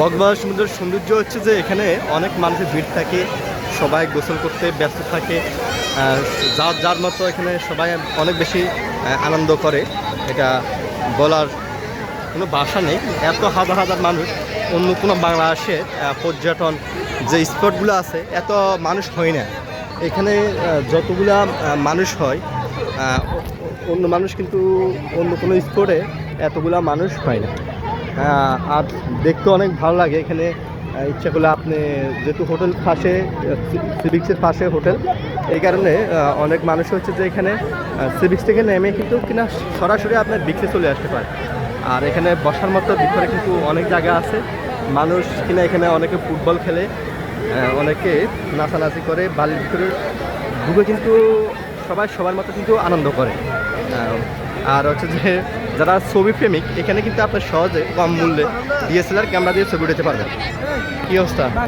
কক্সবাজার সমুদ্রের সৌন্দর্য হচ্ছে যে এখানে অনেক মানুষের ভিড় থাকে সবাই গোসল করতে ব্যস্ত থাকে যার যার মতো এখানে সবাই অনেক বেশি আনন্দ করে। এটা বলার কোনো ভাষা নেই। এত হাজার হাজার মানুষ অন্য কোনো বাংলাদেশের আহ, পর্যটন যে স্পটগুলো আছে এত মানুষ হয় না। এখানে যতগুলা মানুষ হয় অন্য মানুষ কিন্তু অন্য কোনো স্পটে এতগুলা মানুষ হয় না। আর দেখতে অনেক ভালো লাগে এখানে। ইচ্ছা করলে আপনি যেহেতু হোটেল পাশে সিভিক্সের পাশে হোটেল, এই কারণে অনেক মানুষ হচ্ছে যে এখানে সিভিক্স থেকে নেমে কিন্তু কিনা সরাসরি আপনার বিক্সে চলে আসতে পারে। আর এখানে বসার মতো ভিতরে কিন্তু অনেক জায়গা আছে। মানুষ কিনা এখানে অনেকে ফুটবল খেলে অনেকে নাচানাচি করে, বালির ভিতরে ঢুকে কিন্তু সবাই সবার মতো কিন্তু আনন্দ করে। আর হচ্ছে যে যারা ছবি প্রেমিক, এখানে কিন্তু আপনার সহজে কম মূল্যে ডিএসএলআর ক্যামেরা দিয়ে ছবি উঠাতে পারবেন। কি অবস্থা?